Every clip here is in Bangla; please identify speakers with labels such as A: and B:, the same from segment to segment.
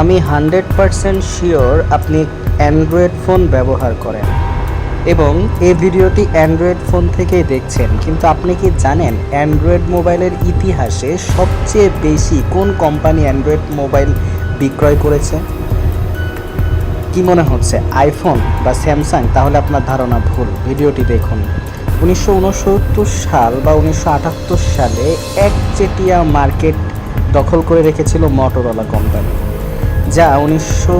A: আমি হান্ড্রেড পারসেন্ট শিওর আপনি অ্যান্ড্রয়েড ফোন ব্যবহার করেন। এবং এই ভিডিওটি অ্যান্ড্রয়েড ফোন থেকেই দেখছেন। কিন্তু আপনি কি জানেন অ্যান্ড্রয়েড মোবাইলের ইতিহাসে সবচেয়ে বেশি কোন কোম্পানি অ্যান্ড্রয়েড মোবাইল বিক্রয় করেছে? কি মনে হচ্ছে, আইফোন বা স্যামসাং? তাহলে আপনার ধারণা ভুল। ভিডিওটি দেখুন। উনিশশো উনসত্তর সাল বা উনিশশো আটাত্তর সালে একচেটিয়া মার্কেট দখল করে রেখেছিল মটোরোলা কোম্পানি। যা উনিশশো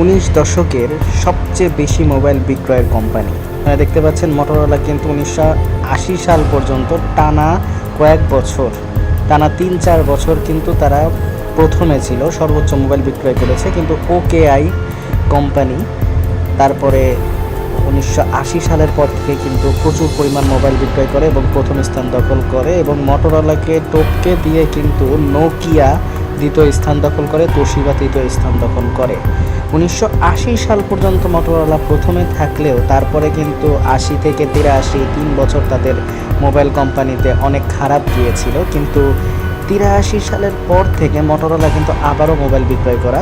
A: উনিশ দশকের সবচেয়ে বেশি মোবাইল বিক্রয়ের কোম্পানি। আপনারা দেখতে পাচ্ছেন মটোরোলা কিন্তু উনিশশো আশি সাল পর্যন্ত টানা কয়েক বছর, টানা তিন চার বছর কিন্তু তারা প্রথমে ছিল, সর্বোচ্চ মোবাইল বিক্রয় করেছে। কিন্তু ওকেআই কোম্পানি তারপরে উনিশশো আশি সালের পর থেকে কিন্তু প্রচুর পরিমাণ মোবাইল বিক্রয় করে এবং প্রথম স্থান দখল করে এবং মটোরোলাকে টপকে দিয়ে কিন্তু নোকিয়া দ্বিতীয় স্থান দখল করে, তোশিবা তৃতীয় স্থান দখল করে। উনিশশো আশি সাল পর্যন্ত মটোরোলা প্রথমে থাকলেও তারপরে কিন্তু আশি থেকে তিরাশি তিন বছর তাদের মোবাইল কোম্পানিতে অনেক খারাপ গিয়েছিল। কিন্তু তিরাশি সালের পর থেকে মটোরোলা কিন্তু আবারও মোবাইল বিক্রয় করা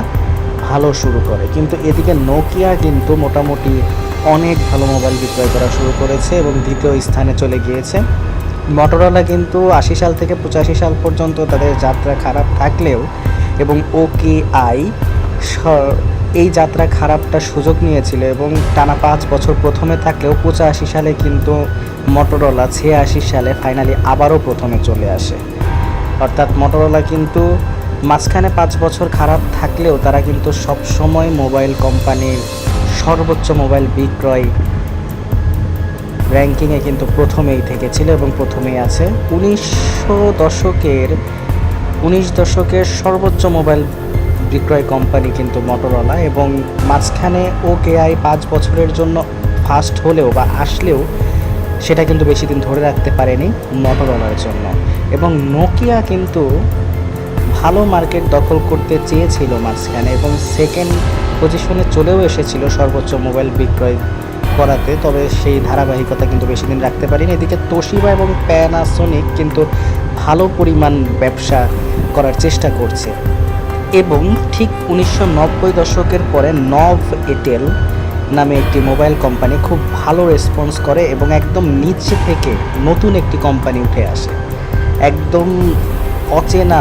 A: ভালো শুরু করে। কিন্তু এদিকে নোকিয়া কিন্তু মোটামুটি অনেক ভালো মোবাইল বিক্রয় করা শুরু করেছে এবং দ্বিতীয় স্থানে চলে গিয়েছে। মটোরোলা কিন্তু আশি সাল থেকে পঁচাশি সাল পর্যন্ত তাদের যাত্রা খারাপ থাকলেও এবং ওকে আই এই যাত্রা খারাপটা সুযোগ নিয়েছিল এবং টানা পাঁচ বছর প্রথমে থাকলেও পঁচাশি সালে কিন্তু মটোরোলা ছিয়াশি সালে ফাইনালি আবারও প্রথমে চলে আসে। অর্থাৎ মটোরোলা কিন্তু মাঝখানে পাঁচ বছর খারাপ থাকলেও তারা কিন্তু সবসময় মোবাইল কোম্পানির সর্বোচ্চ মোবাইল বিক্রয় র্যাঙ্কিংয়ে কিন্তু প্রথমেই থেকেছিল এবং প্রথমেই আছে। উনিশশো দশকের, উনিশ দশকের সর্বোচ্চ মোবাইল বিক্রয় কোম্পানি কিন্তু মটোরোলা এবং মাঝখানে ওকেআই পাঁচ বছরের জন্য ফার্স্ট হলেও বা আসলেও সেটা কিন্তু বেশি দিন ধরে রাখতে পারেনি মটোরোলার জন্য। এবং নোকিয়া কিন্তু ভালো মার্কেট দখল করতে চেয়েছিল মাঝখানে এবং সেকেন্ড পজিশনে চলেও এসেছিল সর্বোচ্চ মোবাইল বিক্রয় করাতে, তবে সেই ধারাবাহিকতা কিন্তু বেশি দিন রাখতে পারেনি। এদিকে তোশিবা এবং প্যানাসোনিক কিন্তু ভালো পরিমাণ ব্যবসা করার চেষ্টা করছে। এবং ঠিক উনিশশো নব্বই দশকের পরে নভ এটেল নামে একটি মোবাইল কোম্পানি খুব ভালো রেসপন্স করে এবং একদম নিচে থেকে নতুন একটি কোম্পানি উঠে আসে। একদম অচেনা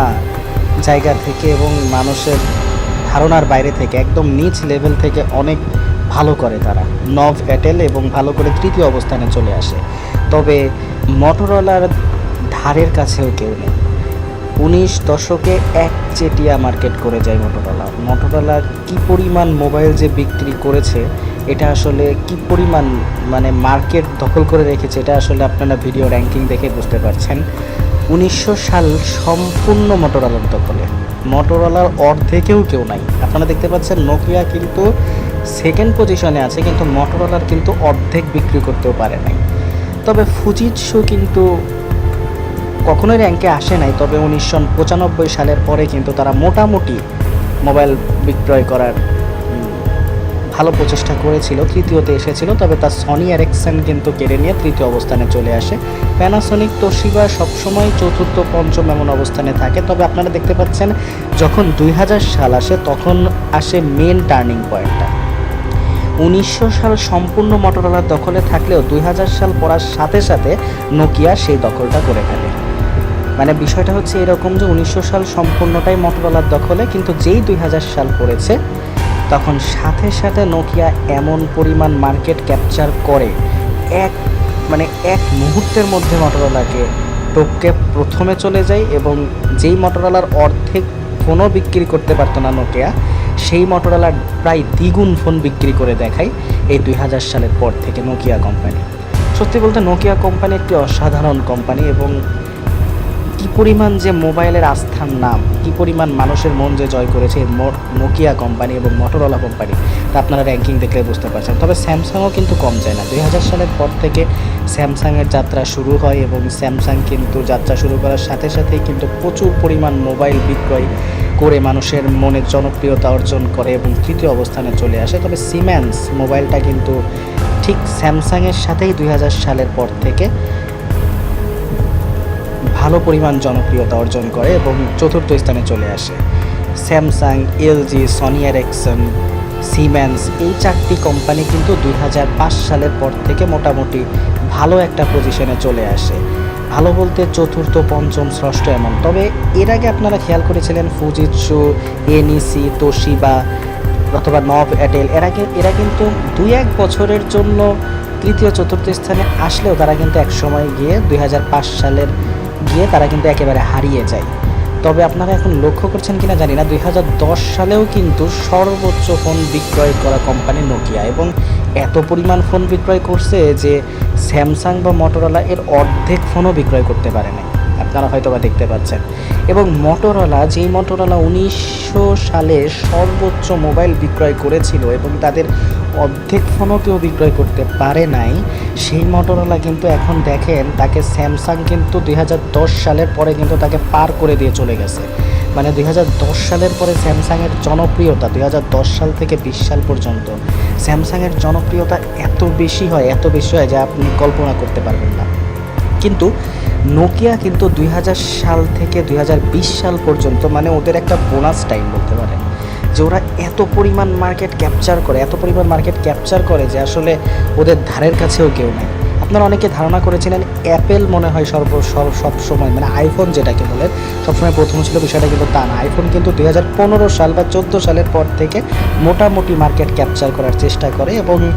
A: জায়গা থেকে এবং মানুষের ধারণার বাইরে থেকে, একদম নিচ লেভেল থেকে অনেক ভালো করে তারা। নভ এয়ারটেল এবং ভালো করে তৃতীয় অবস্থানে চলে আসে। তবে মটোরোলার ধারের কাছেও কেউ নেই। উনিশ দশকে এক চেটিয়া মার্কেট করে যায় মোটোরোলা। মোটোরোলা কি পরিমাণ মোবাইল যে বিক্রি করেছে, এটা আসলে কি পরিমাণ মানে মার্কেট দখল করে রেখেছে, এটা আসলে আপনারা ভিডিও র্যাঙ্কিং দেখে বুঝতে পারছেন। উনিশশো সাল সম্পূর্ণ মোটোরোলার দখলে। মোটোরোলার অর্ধেকেও কেউ নাই। আপনারা দেখতে পাচ্ছেন, নোকিয়া কিন্তু সেকেন্ড পজিশনে আছে, কিন্তু মোটোরোলার কিন্তু অর্ধেক বিক্রি করতেও পারে নাই। তবে ফুজিৎসু কিন্তু কখনোই র্যাঙ্কে আসে নাই, তবে উনিশশো পঁচানব্বই সালের পরে কিন্তু তারা মোটামুটি মোবাইল বিক্রয় করার ভালো প্রচেষ্টা করেছিল, তৃতীয়তে এসেছিল, তবে তার সনি অ্যারেকশন কিন্তু কেড়ে নিয়ে তৃতীয় অবস্থানে চলে আসে। প্যানাসোনিক তোশিবা সবসময় চতুর্থ, পঞ্চম এমন অবস্থানে থাকে, তবে আপনারা দেখতে পাচ্ছেন, যখন দুই হাজার সাল আসে, তখন আসে মেন টার্নিং পয়েন্টটা উনিশশো সাল সম্পূর্ণ মটোরোলার দখলে থাকলেও দুই হাজার সাল পড়ার সাথে সাথে নোকিয়া সেই দখলটা করে ফেলে। মানে বিষয়টা হচ্ছে এরকম যে উনিশশো সাল সম্পূর্ণটাই মটোরোলার দখলে, কিন্তু যেই দুই হাজার সাল পড়েছে, তখন সাথে সাথে নোকিয়া এমন পরিমাণ মার্কেট ক্যাপচার করে, এক মানে এক মুহূর্তের মধ্যে মটোরোলাকে টপকে প্রথমে চলে যায় এবং যেই মটোরোলার অর্ধেক ফোনও বিক্রি করতে পারতো না নোকিয়া সেই মটোরোলার প্রায় দ্বিগুণ ফোন বিক্রি করে দেখায় এই দুই হাজার সালের পর থেকে নোকিয়া কোম্পানি সত্যি বলতে নোকিয়া কোম্পানি একটি অসাধারণ কোম্পানি এবং কি পরিমাণ যে মোবাইলের আস্থার নাম, কি পরিমাণ মানুষের মন যে জয় করেছে নোকিয়া কোম্পানি এবং মোটরোলা কোম্পানি তা আপনারা র্যাঙ্কিং দেখলে বুঝতে পারছেন। তবে স্যামসাংও কিন্তু কম যায় না। দুই হাজার সালের পর থেকে স্যামসাংয়ের যাত্রা শুরু হয় এবং স্যামসাং কিন্তু যাত্রা শুরু করার সাথে সাথেই কিন্তু প্রচুর পরিমাণ মোবাইল বিক্রয় করে মানুষের মনে জনপ্রিয়তা অর্জন করে এবং তৃতীয় অবস্থানে চলে আসে। তবে সিম্যান্স মোবাইলটা কিন্তু ঠিক স্যামসাংয়ের সাথেই দুই হাজার সালের পর থেকে ভালো পরিমাণ জনপ্রিয়তা অর্জন করে এবং চতুর্থ স্থানে চলে আসে। Samsung LG Sony Ericsson Siemens এই চারটি কোম্পানি কিন্তু দুই হাজার পাঁচ সালের পর থেকে মোটামুটি ভালো একটা পজিশনে চলে আসে। ভালো বলতে চতুর্থ, পঞ্চম, ষষ্ঠ এমন। তবে এর আগে আপনারা খেয়াল করেছিলেন ফুজিৎসু এনইসি তোশিবা অথবা নব অ্যাটেল এরা এরা কিন্তু দুই এক বছরের জন্য তৃতীয়, চতুর্থ স্থানে আসলেও তারা কিন্তু এক সময় গিয়ে দুই হাজার পাঁচ সালের গিয়ে তারা কিন্তু একেবারে হারিয়ে যায়। তবে আপনারা এখন লক্ষ্য করছেন কিনা জানি না, দুই হাজার দশ সালেও কিন্তু সর্বোচ্চ ফোন বিক্রয় করা কোম্পানি নোকিয়া এবং এত পরিমাণ ফোন বিক্রয় করছে যে স্যামসাং বা মোটরোলা এর অর্ধেক ফোনও বিক্রয় করতে পারে নাই। আপনারা হয়তো বা দেখতে পাচ্ছেন। এবং মোটরোলা যেই মোটরোলা উনিশশো সালে সর্বোচ্চ মোবাইল বিক্রয় করেছিল এবং তাদের অর্ধেক ফোনও কেউ বিক্রয় করতে পারে নাই, সেই মোটরোলা কিন্তু এখন দেখেন তাকে স্যামসাং কিন্তু দুই হাজার দশ সালের পরে কিন্তু তাকে পার করে দিয়ে চলে গেছে। মানে দুই হাজার দশ সালের পরে স্যামসাংয়ের জনপ্রিয়তা দু হাজার দশ সাল থেকে বিশ সাল পর্যন্ত স্যামসাংয়ের জনপ্রিয়তা এত বেশি হয়, এত বেশি হয় যে আপনি কল্পনা করতে পারবেন না। কিন্তু নোকিয়া কিন্তু দুই হাজার সাল থেকে দুই হাজার বিশ সাল পর্যন্ত মানে ওদের একটা বোনাস টাইম বলতে পারেন, যে ওরা এত পরিমাণ মার্কেট ক্যাপচার করে, এত পরিমাণ মার্কেট ক্যাপচার করে যে আসলে ওদের ধারের কাছেও কেউ নেই। আপনারা অনেকে ধারণা করেছিলেন অ্যাপেল মনে হয় সর্ব সব- সময় মানে আইফোন যেটাকে বলে, সবসময় প্রথম ছিল বিষয়টা কিন্তু তা না। আইফোন কিন্তু দু হাজার পনেরো সাল বা চোদ্দ সালের পর থেকে মোটামুটি মার্কেট ক্যাপচার করার চেষ্টা করে এবং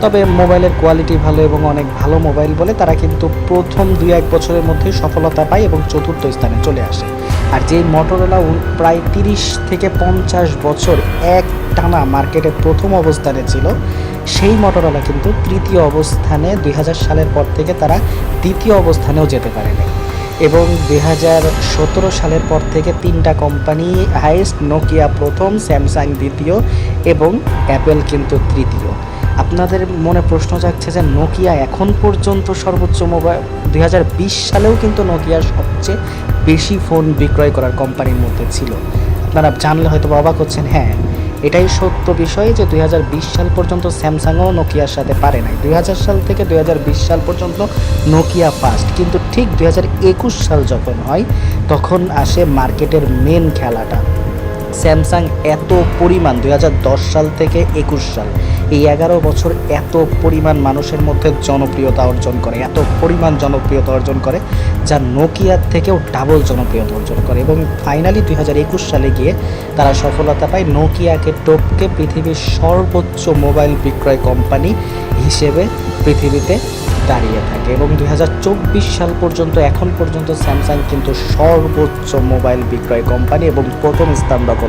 A: তবে মোবাইলের কোয়ালিটি ভালো এবং অনেক ভালো মোবাইল বলে তারা কিন্তু প্রথম দুই এক বছরের মধ্যেই সফলতা পায় এবং চতুর্থ স্থানে চলে আসে। আর যেই মোটরোলা প্রায় তিরিশ থেকে পঞ্চাশ বছর এক টানা মার্কেটে প্রথম অবস্থানে ছিল সেই মোটরোলা কিন্তু তৃতীয় অবস্থানে দু হাজার সালের পর থেকে তারা দ্বিতীয় অবস্থানেও যেতে পারেনি। এবং দুই হাজার সতেরো সালের পর থেকে তিনটা কোম্পানি, হাইয়েস্ট, নোকিয়া প্রথম, স্যামসাং দ্বিতীয় এবং অ্যাপেল কিন্তু তৃতীয়। আপনাদের মনে প্রশ্ন জাগছে যে নোকিয়া এখন পর্যন্ত সর্বোচ্চ মোবাইল দুই হাজার বিশ সালেও কিন্তু নোকিয়ার সবচেয়ে বেশি ফোন বিক্রয় করার কোম্পানির মধ্যে ছিল। আপনারা জানলে হয়তো অবাক হচ্ছেন হ্যাঁ এটাই সত্য বিষয় যে দুই হাজার বিশ সাল পর্যন্ত স্যামসাংও নোকিয়ার সাথে পারে নাই। দুই হাজার সাল থেকে দু হাজার বিশ সাল পর্যন্ত নোকিয়া ফার্স্ট কিন্তু ঠিক দুই হাজার একুশ সাল যখন হয়, তখন আসে মার্কেটের মেন খেলাটা। স্যামসাং এত পরিমাণ দু হাজার দশ সাল থেকে একুশ সাল। এই এগারো বছর এত পরিমাণ মানুষের মধ্যে জনপ্রিয়তা অর্জন করে, এত পরিমাণ জনপ্রিয়তা অর্জন করে, যা নোকিয়ার থেকেও ডাবল জনপ্রিয়তা অর্জন করে এবং ফাইনালি দুই হাজার একুশ সালে গিয়ে তারা সফলতা পায় নোকিয়াকে টপকে পৃথিবীর সর্বোচ্চ মোবাইল বিক্রয় কোম্পানি হিসেবে পৃথিবীতে দাঁড়িয়ে থাকে এবং দুই হাজার চব্বিশ সাল পর্যন্ত এখন পর্যন্ত স্যামসাং কিন্তু সর্বোচ্চ মোবাইল বিক্রয় কোম্পানি এবং প্রথম স্থান দখল